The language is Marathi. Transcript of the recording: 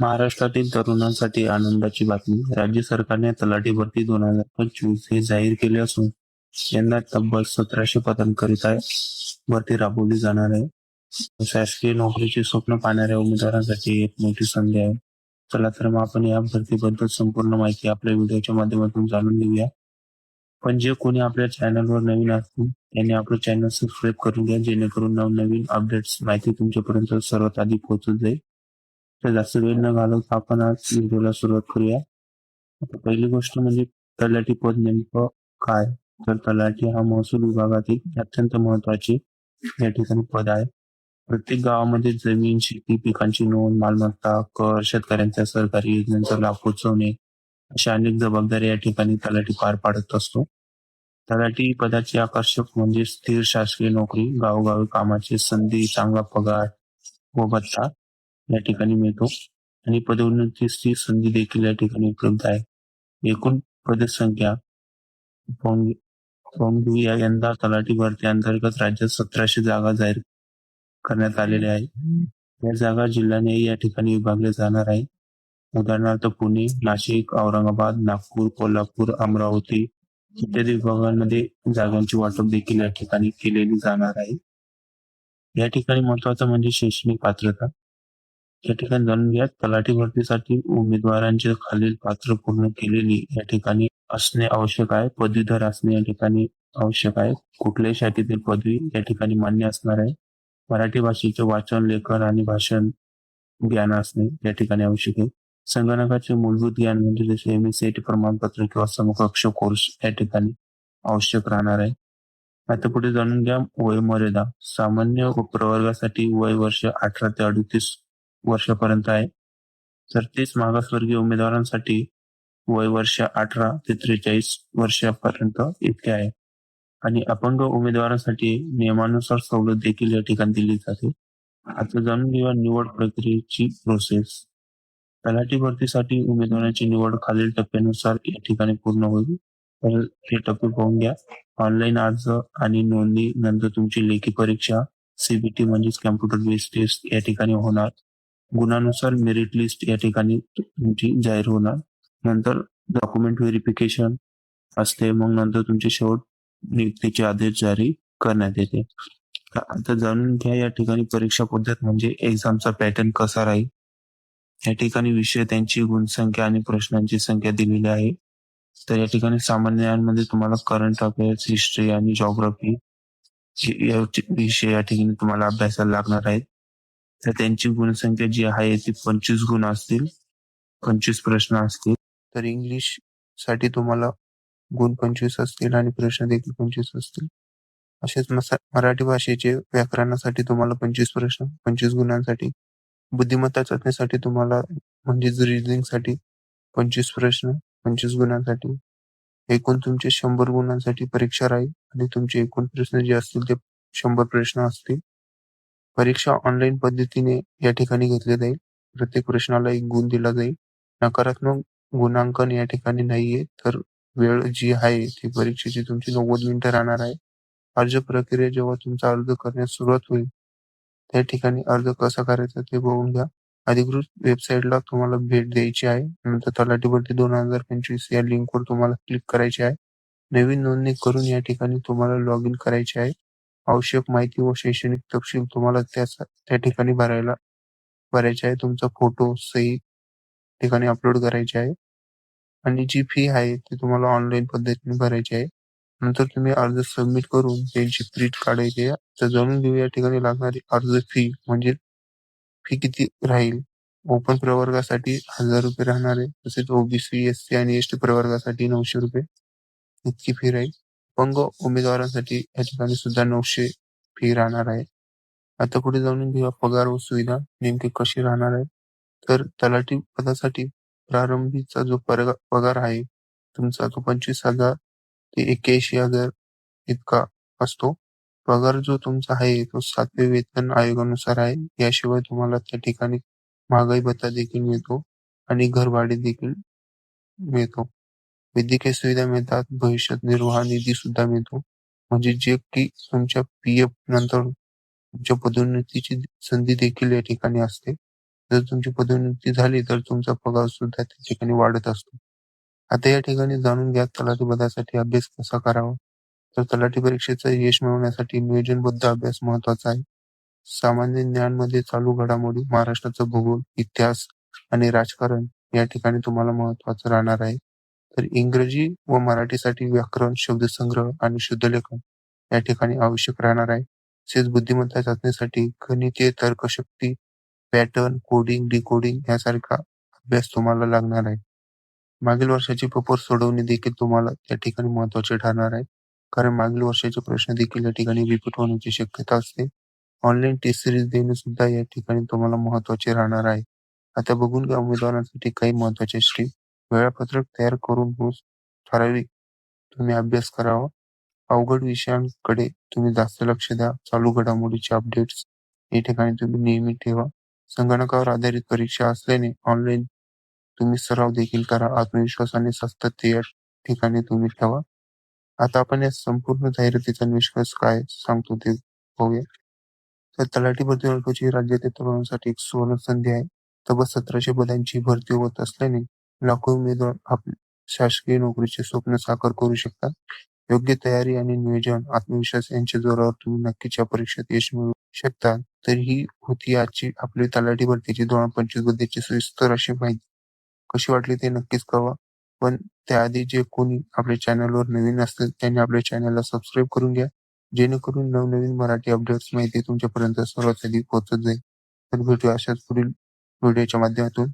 महाराष्ट्रातील तरुणांसाठी आनंदाची बातमी. राज्य सरकारने तलाठी भरती दोन हजार पंचवीस हे जाहीर केले असून यंदा तब्बल सतराशे पदांकरिता भरती राबवली जाणार आहे. शासकीय नोकरीचे स्वप्न पाहणाऱ्या उमेदवारांसाठी एक मोठी संधी आहे. चला तर मग आपण या भरतीबद्दल संपूर्ण माहिती आपल्या व्हिडिओच्या माध्यमातून जाणून घेऊया. पण जे कोणी आपल्या चॅनलवर नवीन असतील त्यांनी आपलं चॅनल सबस्क्राईब करून घ्या जेणेकरून नवनवीन अपडेट्स माहिती तुमच्यापर्यंत सर्वात आधी पोहोचत जाईल. तर जास्त वेळ न घालवता आपण आज व्हिडिओला सुरुवात करूया. आता पहिली गोष्ट म्हणजे तलाठी पद नेमकं काय? तर तलाठी हा महसूल विभागातील अत्यंत महत्त्वाचे या ठिकाणी पद आहे. प्रत्येक गावामध्ये जमीन शेती पिकांची नोंद मालमत्ता कर शेतकऱ्यांच्या सरकारी योजनांचा लाभ पोहोचवणे अशा अनेक जबाबदाऱ्या या ठिकाणी तलाठी पार पाडत असतो. तलाठी पदाचे आकर्षक म्हणजे स्थिर शासकीय नोकरी गावोगावी कामाची संधी चांगला पगार व भत्ता या ठिकाणी मिळतो. आणि पदोन्नतीची संधी देखील या ठिकाणी उपलब्ध आहे. एकूण पदसंख्या या यंदा तलाठी भरती अंतर्गत राज्यात सतराशे जागा जाहीर करण्यात आलेल्या आहेत. या जागा जिल्ह्याने या ठिकाणी विभागल्या जाणार आहे उदाहरणार्थ पुणे नाशिक औरंगाबाद नागपूर कोल्हापूर अमरावती इत्यादी विभागांमध्ये जागांची वाटप देखील या ठिकाणी केलेली जाणार आहे. या ठिकाणी महत्वाचं म्हणजे शैक्षणिक पात्रता. या ठिकाणी जाणून घ्या तलाठी भरतीसाठी उमेदवारांचे खालील पात्र पूर्ण केलेली या ठिकाणी असणे आवश्यक आहे. पदवीधर असणे या ठिकाणी आवश्यक आहे. कुठल्याही शाखेतील पदवी या ठिकाणी मान्य असणार आहे. मराठी भाषेचे वाचन लेखन आणि भाषण ज्ञान असणे या ठिकाणी आवश्यक आहे. संगणकाचे मूलभूत ज्ञान म्हणजे जसे एम एस प्रमाणपत्र किंवा समकक्ष कोर्स या ठिकाणी आवश्यक राहणार आहे. आता पुढे जाणून घ्या. वय मर्यादा सामान्य प्रवर्गासाठी वय वर्ष अठरा ते अडतीस वर्षापर्यंत आहे. तर तेच मागासवर्गीय उमेदवारांसाठी वय वर्ष अठरा ते त्रेचाळीस वर्षापर्यंत इतके आहे. आणि अपंग उमेदवारांसाठी नियमानुसार सवलत देखील या ठिकाणी दिली जाते. आता जाणून घेऊया निवड प्रक्रियेची प्रोसेस तलाठी भरतीसाठी उमेदवारांची निवड खालील टप्प्यानुसार या ठिकाणी पूर्ण होईल. तर हे टप्पे पाहून घ्या. ऑनलाईन अर्ज आणि नोंदणी नंतर तुमची लेखी परीक्षा सीबीटी म्हणजेच कॅम्प्युटर बेस्ड टेस्ट या ठिकाणी होणार. गुणानुसार मेरिट लिस्ट या ठिकाणी तुमची जाहीर होणार. नंतर डॉक्युमेंट व्हेरिफिकेशन असते. मग नंतर तुमचे शेवट नियुक्तीचे आदेश जारी करण्यात येते. आता जाणून घ्या या ठिकाणी परीक्षा पद्धत म्हणजे एक्झामचा पॅटर्न कसा राहील. या ठिकाणी विषय त्यांची गुणसंख्या आणि प्रश्नांची संख्या दिलेली आहे. तर या ठिकाणी सामान्यांमध्ये तुम्हाला करंट अफेअर्स हिस्ट्री आणि जॉग्राफी विषय या ठिकाणी तुम्हाला अभ्यासाला लागणार आहेत. तर त्यांची गुणसंख्या जी आहे ती पंचवीस गुण असतील पंचवीस प्रश्न असतील. तर इंग्लिशसाठी तुम्हाला गुण पंचवीस असतील आणि प्रश्न देखील पंचवीस असतील. असेच मराठी भाषेचे व्याकरणासाठी तुम्हाला पंचवीस प्रश्न पंचवीस गुणांसाठी बुद्धिमत्ता चाचणीसाठी तुम्हाला म्हणजेच रिजनिंगसाठी पंचवीस प्रश्न पंचवीस गुणांसाठी. एकूण तुमचे शंभर गुणांसाठी परीक्षा राहील आणि तुमचे एकूण प्रश्न जे असतील ते शंभर प्रश्न असतील. परीक्षा ऑनलाईन पद्धतीने या ठिकाणी घेतली जाईल. प्रत्येक प्रश्नाला एक गुण दिला जाईल. नकारात्मक गुणांकन या ठिकाणी नाहीये तर वेळ जी आहे ती परीक्षेची तुमची नव्वद मिनिटं राहणार आहे. अर्ज प्रक्रिया जेव्हा तुमचा अर्ज करण्यास सुरुवात होईल त्या ठिकाणी अर्ज कसा करायचा ते बघून घ्या. अधिकृत वेबसाईटला तुम्हाला भेट द्यायची आहे. नंतर तलाठी भरती दोन हजार पंचवीस या लिंकवर तुम्हाला क्लिक करायचे आहे. नवीन नोंदणी करून या ठिकाणी तुम्हाला लॉग इन करायचे आहे. आवश्यक माहिती व शैक्षणिक तपशील तुम्हाला त्या त्या ठिकाणी भरायला भरायचे आहे. तुमचा फोटो सही ठिकाणी अपलोड करायचे आहे. आणि जी फी आहे ती तुम्हाला ऑनलाईन पद्धतीने भरायची आहे. नंतर तुम्ही अर्ज सबमिट करून त्यांची प्रिंट काढायची आहे तर जाणून घेऊ या ठिकाणी लागणारी अर्ज फी म्हणजे फी किती राहील. ओपन प्रवर्गासाठी हजार रुपये राहणार आहे. तसेच ओबीसी एस सी आणि एस टी प्रवर्गासाठी नऊशे रुपये इतकी फी राहील. अपंग उमेदवारांसाठी या ठिकाणी सुद्धा नऊशे फी राहणार आहे. आता पुढे जाऊन घेऊया पगार व सुविधा नेमकी कशी राहणार आहे? तर तलाठी पदासाठी प्रारंभीचा जो पगार आहे तुमचा तो पंचवीस हजार ते एक्क्याऐंशी हजार इतका असतो. पगार जो तुमचा आहे तो सातवे वेतन आयोगानुसार आहे. याशिवाय तुम्हाला त्या ठिकाणी महागाई भत्ता देखील मिळतो आणि घरभाडे देखील मिळतो. वैद्यकीय सुविधा मिळतात भविष्यात निर्वाह निधी सुद्धा मिळतो. म्हणजे जे की तुमच्या पी एफ नंतर तुमच्या पदोन्नतीची संधी देखील या ठिकाणी असते. जर तुमची पदोन्नती झाली तर तुमचा पगार सुद्धा त्या ठिकाणी वाढत असतो. आता या ठिकाणी जाणून घ्या तलाठी पदासाठी अभ्यास कसा करावा? तर तलाठी परीक्षेचं यश मिळवण्यासाठी नियोजनबद्ध अभ्यास महत्त्वाचा आहे. सामान्य ज्ञानमध्ये चालू घडामोडी महाराष्ट्राचा भूगोल इतिहास आणि राजकारण या ठिकाणी तुम्हाला महत्वाचं राहणार आहे. तर इंग्रजी व मराठीसाठी व्याकरण शब्दसंग्रह आणि शुद्धलेखन या ठिकाणी आवश्यक राहणार आहे. तसेच बुद्धिमत्ता चाचणीसाठी गणिते तर्कशक्ती पॅटर्न कोडिंग डिकोडिंग यासारखा अभ्यास तुम्हाला लागणार आहे. मागील वर्षाचे पेपर सोडवणे देखील तुम्हाला त्या ठिकाणी महत्त्वाचे ठरणार आहे. कारण मागील वर्षाचे प्रश्न देखील या ठिकाणी रिपीट होण्याची शक्यता असते. ऑनलाईन टेस्ट सिरीज देणे सुद्धा या ठिकाणी तुम्हाला महत्त्वाचे राहणार आहे. आता बघून घ्या उमेदवारांसाठी काही महत्त्वाचे स्ट्रीम वेळापत्रक तयार करून रोज ठराविक तुम्ही अभ्यास करावा. अवघड विषयांकडे तुम्ही जास्त लक्ष द्या. चालू घडामोडीचे अपडेट्स या ठिकाणी तुम्ही नेहमी ठेवा. संगणकावर आधारित परीक्षा असल्याने ऑनलाईन तुम्ही सराव देखील करा. आत्मविश्वास आणि सातत्य या ठिकाणी तुम्ही ठेवा. आता आपण या संपूर्ण जाहिरातीचा निष्कर्ष काय सांगतो ते पाहूया तर तलाठी भरती राज्यातील तरुणांसाठी एक सुवर्ण संधी आहे. तब्बल सतराशे पदांची भरती होत असल्याने लाखो उमेदवार आप शासकीय नोकरीचे स्वप्न साकार करू शकतात. योग्य तयारी आणि नियोजन आत्मविश्वास यांच्या जोरावर तुम्ही नक्कीच या परीक्षेत यश मिळवू शकता तर ही होती आजची आपली तलाठी भरतीची दोन पंचवीस बद्दलची सविस्तर अशी माहिती. कशी वाटली ते नक्कीच कळवा. पण त्याआधी जे कोणी आपल्या चॅनलवर नवीन असतील त्यांनी आपल्या चॅनलला सबस्क्राईब करून घ्या. जेणेकरून नवनवीन मराठी अपडेट्स माहिती तुमच्यापर्यंत सर्वात आधी पोहोचत जाईल. तर भेटूया अशाच पुढील व्हिडिओच्या माध्यमातून.